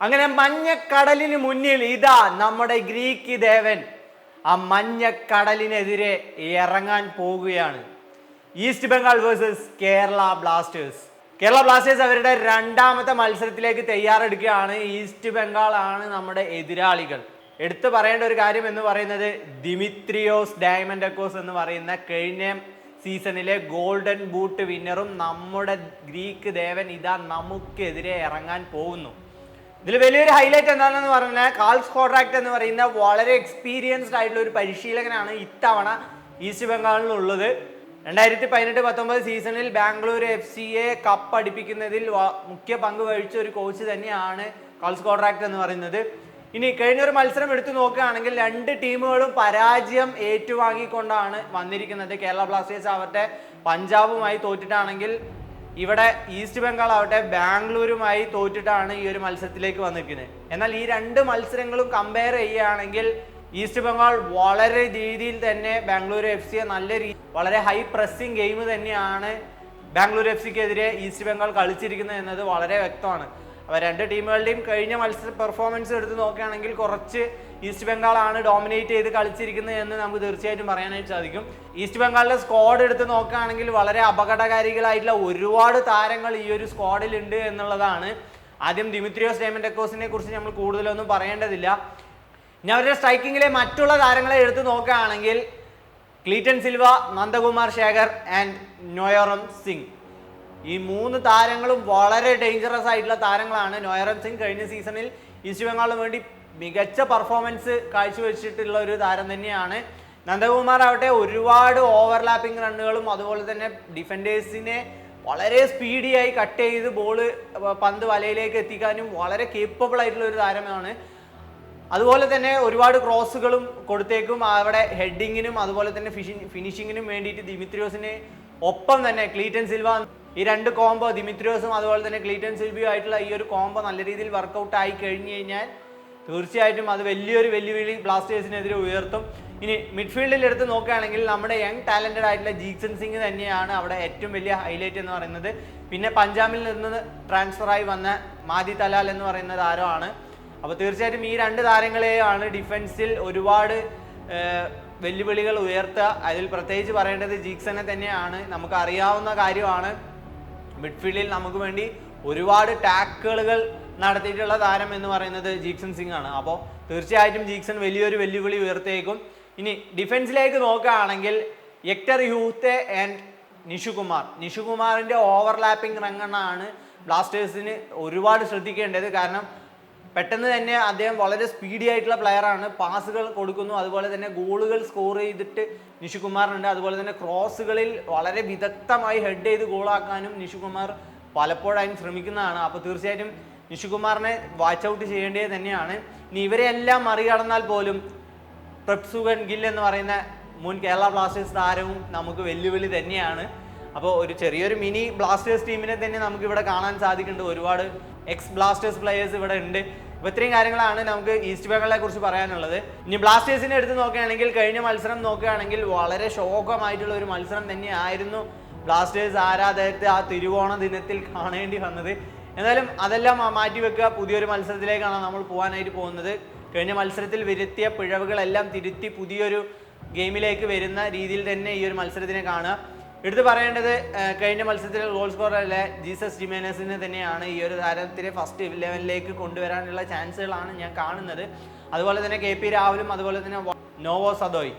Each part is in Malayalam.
അങ്ങനെ മഞ്ഞക്കടലിന് മുന്നിൽ ഇതാ നമ്മുടെ ഗ്രീക്ക് ദേവൻ. ആ മഞ്ഞക്കടലിനെതിരെ ഇറങ്ങാൻ പോവുകയാണ്. East Bengal versus Kerala Blasters. Kerala Blasters അവരുടെ രണ്ടാമത്തെ മത്സരത്തിലേക്ക് തയ്യാറെടുക്കുകയാണ്. ഈസ്റ്റ് ബംഗാൾ ആണ് നമ്മുടെ എതിരാളികൾ. എടുത്തു പറയേണ്ട ഒരു കാര്യം എന്ന് പറയുന്നത് ദിമിത്രിയോസ് ഡയമണ്ട് എക്കോസ് എന്ന് പറയുന്ന കഴിഞ്ഞ സീസണിലെ ഗോൾഡൻ ബൂട്ട് വിന്നറും നമ്മുടെ ഗ്രീക്ക് ദേവൻ ഇതാ നമുക്കെതിരെ ഇറങ്ങാൻ പോകുന്നു. ഇതിൽ വലിയൊരു ഹൈലൈറ്റ് എന്താണെന്ന് പറഞ്ഞാൽ കാൾസ് കോൺട്രാക്ട് എന്ന് പറയുന്ന വളരെ എക്സ്പീരിയൻസ്ഡ് ആയിട്ടുള്ള ഒരു പരിശീലകനാണ് ഇത്തവണ ഈസ്റ്റ് ബംഗാളിലുള്ളത് രണ്ടായിരത്തി പതിനെട്ട് പത്തൊമ്പത് സീസണിൽ ബാംഗ്ലൂർ എഫ് സിയെ കപ്പ് അടിപ്പിക്കുന്നതിൽ മുഖ്യ പങ്ക് വഹിച്ച ഒരു കോച്ച് തന്നെയാണ് കാൾസ് കോൺട്രാക്ട് എന്ന് പറയുന്നത്. ഇനി കഴിഞ്ഞൊരു മത്സരം എടുത്തു നോക്കുകയാണെങ്കിൽ രണ്ട് ടീമുകളും പരാജയം ഏറ്റുവാങ്ങിക്കൊണ്ടാണ് വന്നിരിക്കുന്നത്. കേരള ബ്ലാസ്റ്റേഴ്സ് അവരുടെ പഞ്ചാബുമായി തോറ്റിട്ടാണെങ്കിൽ ഇവിടെ ഈസ്റ്റ് ബംഗാൾ ആവട്ടെ ബാംഗ്ലൂരുമായി തോറ്റിട്ടാണ് ഈ ഒരു മത്സരത്തിലേക്ക് വന്നിരിക്കുന്നത്. എന്നാൽ ഈ രണ്ട് മത്സരങ്ങളും കമ്പയർ ചെയ്യുകയാണെങ്കിൽ ഈസ്റ്റ് ബംഗാൾ വളരെ രീതിയിൽ തന്നെ ബാംഗ്ലൂർ എഫ് സിയെ നല്ല രീതി വളരെ ഹൈ പ്രസ്സിംഗ് ഗെയിം തന്നെയാണ് ബാംഗ്ലൂർ എഫ് സിക്കെതിരെ ഈസ്റ്റ് ബംഗാൾ കളിച്ചിരിക്കുന്നത് എന്നത് വളരെ വ്യക്തമാണ്. അപ്പോൾ രണ്ട് ടീമുകളുടെയും കഴിഞ്ഞ മത്സര പെർഫോമൻസ് എടുത്ത് നോക്കുകയാണെങ്കിൽ കുറച്ച് ഈസ്റ്റ് ബംഗാളാണ് ഡോമിനേറ്റ് ചെയ്ത് കളിച്ചിരിക്കുന്നത് എന്ന് നമുക്ക് തീർച്ചയായിട്ടും പറയാനായിട്ട് സാധിക്കും. ഈസ്റ്റ് ബംഗാളിലെ സ്ക്വാഡ് എടുത്ത് നോക്കുകയാണെങ്കിൽ വളരെ അപകടകാരികളായിട്ടുള്ള ഒരുപാട് താരങ്ങൾ ഈ ഒരു സ്ക്വാഡിലുണ്ട് എന്നുള്ളതാണ്. ആദ്യം ദിമിത്രിയോസ് ഡേമൻഡക്കോസിനെ കുറിച്ച് നമ്മൾ കൂടുതലൊന്നും പറയേണ്ടതില്ല. ഇനി അവരുടെ സ്ട്രൈക്കിങ്ങിലെ മറ്റുള്ള താരങ്ങളെ എടുത്ത് നോക്കുകയാണെങ്കിൽ Cleiton Silva Nandakumar Sekar and Naorem Singh ഈ മൂന്ന് താരങ്ങളും വളരെ ഡേഞ്ചറസ് ആയിട്ടുള്ള താരങ്ങളാണ്. നോയറൻ സിംഗ് കഴിഞ്ഞ സീസണിൽ ഈസ്റ്റ് ബംഗാളിന് വേണ്ടി മികച്ച പെർഫോമൻസ് കാഴ്ചവെച്ചിട്ടുള്ള ഒരു താരം തന്നെയാണ്. നന്ദകുമാർ ആവട്ടെ ഒരുപാട് ഓവർലാപ്പിംഗ് റണ്ണുകളും അതുപോലെ തന്നെ ഡിഫൻഡേഴ്സിനെ വളരെ സ്പീഡിയായി കട്ട് ചെയ്ത് ബോൾ പന്ത് വലയിലേക്ക് എത്തിക്കാനും വളരെ കേപ്പബിൾ ആയിട്ടുള്ള ഒരു താരമാണ്. അതുപോലെ തന്നെ ഒരുപാട് ക്രോസുകളും കൊടുത്തേക്കും. അവിടെ ഹെഡിങ്ങിനും അതുപോലെ തന്നെ ഫിഷിംഗ് ഫിനിഷിങ്ങിനും വേണ്ടിയിട്ട് ദിമിത്രിയോസിന് ഒപ്പം തന്നെ ക്ലീറ്റൻ സിൽവ ഈ രണ്ട് കോംബോ ദിമിത്രിയോസും അതുപോലെ തന്നെ ക്ലീറ്റൻ സിൽബിയോ ആയിട്ടുള്ള ഈ ഒരു കോംബോ നല്ല രീതിയിൽ വർക്കൗട്ട് ആയി കഴിഞ്ഞു കഴിഞ്ഞാൽ തീർച്ചയായിട്ടും അത് വലിയൊരു വെല്ലുവിളി ബ്ലാസ്റ്റേഴ്സിനെതിരെ ഉയർത്തും. ഇനി മിഡ്ഫീൽഡിൽ എടുത്ത് നോക്കുകയാണെങ്കിൽ നമ്മുടെ യങ് ടാലന്റഡ് ആയിട്ടുള്ള ജീക്സൻ സിംഗ് തന്നെയാണ് അവിടെ ഏറ്റവും വലിയ ഹൈലൈറ്റ് എന്ന് പറയുന്നത്. പിന്നെ പഞ്ചാബിൽ നിന്ന് ട്രാൻസ്ഫറായി വന്ന മാദി തലാൽ എന്ന് പറയുന്ന താരമാണ്. അപ്പോൾ തീർച്ചയായിട്ടും ഈ രണ്ട് താരങ്ങളെയാണ് ഡിഫൻസിൽ ഒരുപാട് വെല്ലുവിളികൾ ഉയർത്തുക. അതിൽ പ്രത്യേകിച്ച് പറയേണ്ടത് ജീക്സനെ തന്നെയാണ്. നമുക്ക് അറിയാവുന്ന കാര്യമാണ്. മിഡ്ഫീൽഡിൽ നമുക്ക് വേണ്ടി ഒരുപാട് ടാക്കിളുകൾ നടത്തിയിട്ടുള്ള താരം എന്ന് പറയുന്നത് ജീക്സൺ സിംഗ് ആണ്. അപ്പോൾ തീർച്ചയായിട്ടും ജീക്സൺ വലിയൊരു വെല്ലുവിളി ഉയർത്തേക്കും ഇനി ഡിഫൻസിലേക്ക് നോക്കുകയാണെങ്കിൽ എക്ടർ യൂത്തെ ആൻഡ് നിഷുകുമാർ. നിഷുകുമാറിന്റെ ഓവർലാപ്പിംഗ് റങ്ങണ്ണാണ് ബ്ലാസ്റ്റേഴ്സിന് ഒരുപാട് ശ്രദ്ധിക്കേണ്ടത്. കാരണം പെട്ടെന്ന് തന്നെ അദ്ദേഹം വളരെ സ്പീഡി ആയിട്ടുള്ള പ്ലെയറാണ് പാസുകൾ കൊടുക്കുന്നു. അതുപോലെ തന്നെ ഗോളുകൾ സ്കോർ ചെയ്തിട്ട് നിഷുകുമാറിനുണ്ട്. അതുപോലെ തന്നെ ക്രോസുകളിൽ വളരെ വിദഗ്ധമായി ഹെഡ് ചെയ്ത് ഗോളാക്കാനും നിഷുകുമാർ പലപ്പോഴായും ശ്രമിക്കുന്നതാണ്. അപ്പോൾ തീർച്ചയായിട്ടും നിഷുകുമാറിനെ വാച്ച് ഔട്ട് ചെയ്യേണ്ടത് തന്നെയാണ്. ഇനി ഇവരെല്ലാം മറികടന്നാൽ പോലും പ്രപ്സുഗൻ ഗിൽ എന്ന് പറയുന്ന മുൻ കേരള ബ്ലാസ്റ്റേഴ്സ് താരവും നമുക്ക് വെല്ലുവിളി തന്നെയാണ്. അപ്പോൾ ഒരു ചെറിയൊരു മിനി ബ്ലാസ്റ്റേഴ്സ് ടീമിനെ തന്നെ നമുക്ക് ഇവിടെ കാണാൻ സാധിക്കുന്നുണ്ട്. ഒരുപാട് എക്സ് ബ്ലാസ്റ്റേഴ്സ് പ്ലേയേഴ്സ് ഇവിടെ ഉണ്ട്. അപ്പോൾ ഇത്രയും കാര്യങ്ങളാണ് നമുക്ക് ഈസ്റ്റ് ബംഗാളിനെ കുറിച്ച് പറയാനുള്ളത്. ഇനി ബ്ലാസ്റ്റേഴ്സിനെ എടുത്ത് നോക്കുകയാണെങ്കിൽ കഴിഞ്ഞ മത്സരം നോക്കുകയാണെങ്കിൽ വളരെ ശോകമായിട്ടുള്ള ഒരു മത്സരം തന്നെയായിരുന്നു ബ്ലാസ്റ്റേഴ്സ് ആരാധകത്തെ ആ തിരുവോണ ദിനത്തിൽ കാണേണ്ടി വന്നത്. എന്നാലും അതെല്ലാം മാറ്റി വെക്കുക. പുതിയൊരു മത്സരത്തിലേക്കാണ് നമ്മൾ പോകാനായിട്ട് പോകുന്നത്. കഴിഞ്ഞ മത്സരത്തിൽ വരുത്തിയ പിഴവുകളെല്ലാം തിരുത്തി പുതിയൊരു ഗെയിമിലേക്ക് വരുന്ന രീതിയിൽ തന്നെ ഈ ഒരു മത്സരത്തിനെ കാണുക. എടുത്തു പറയേണ്ടത് കഴിഞ്ഞ മത്സരത്തിലെ ഗോൾ സ്കോറല്ല ജീസസ് ജിമേനസിനെ തന്നെയാണ് ഈ ഒരു താരത്തിനെ ഫസ്റ്റ് ഇലവനിലേക്ക് കൊണ്ടുവരാനുള്ള ചാൻസുകളാണ് ഞാൻ കാണുന്നത്. അതുപോലെ തന്നെ കെ പി രാഹുലും അതുപോലെ തന്നെ നോവോ സദോയ്.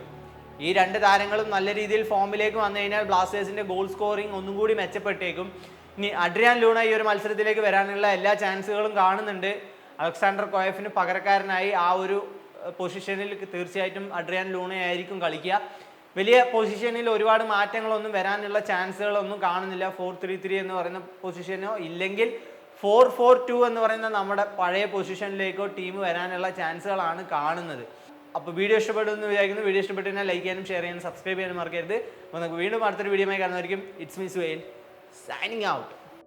ഈ രണ്ട് താരങ്ങളും നല്ല രീതിയിൽ ഫോമിലേക്ക് വന്നു കഴിഞ്ഞാൽ ബ്ലാസ്റ്റേഴ്സിന്റെ ഗോൾ സ്കോറിംഗ് ഒന്നും കൂടി മെച്ചപ്പെട്ടേക്കും. ഇനി അഡ്രിയാൻ ലൂണ ഈ ഒരു മത്സരത്തിലേക്ക് വരാനുള്ള എല്ലാ ചാൻസുകളും കാണുന്നുണ്ട്. അലക്സാണ്ടർ കോയഫിന് പകരക്കാരനായി ആ ഒരു പൊസിഷനിൽ തീർച്ചയായിട്ടും അഡ്രിയാൻ ലൂണയായിരിക്കും കളിക്കുക. വലിയ പൊസിഷനിൽ ഒരുപാട് മാറ്റങ്ങളൊന്നും വരാനുള്ള ചാൻസുകളൊന്നും കാണുന്നില്ല. ഫോർ ത്രീ ത്രീ എന്ന് പറയുന്ന പൊസിഷനോ ഇല്ലെങ്കിൽ ഫോർ ഫോർ ടു എന്ന് പറയുന്ന നമ്മുടെ പഴയ പൊസിഷനിലേക്കോ ടീം വരാനുള്ള ചാൻസുകളാണ് കാണുന്നത്. അപ്പോൾ വീഡിയോ ഇഷ്ടപ്പെടുമെന്ന് വിചാരിക്കുന്നു. വീഡിയോ ഇഷ്ടപ്പെട്ടു കഴിഞ്ഞാൽ ലൈക്ക് ചെയ്യാനും ഷെയർ ചെയ്യാനും സബ്സ്ക്രൈബ് ചെയ്യാനും മറക്കരുത്. അപ്പോൾ നമുക്ക് വീണ്ടും അടുത്തൊരു video കാണുന്നതായിരിക്കും. It's me Wayne signing out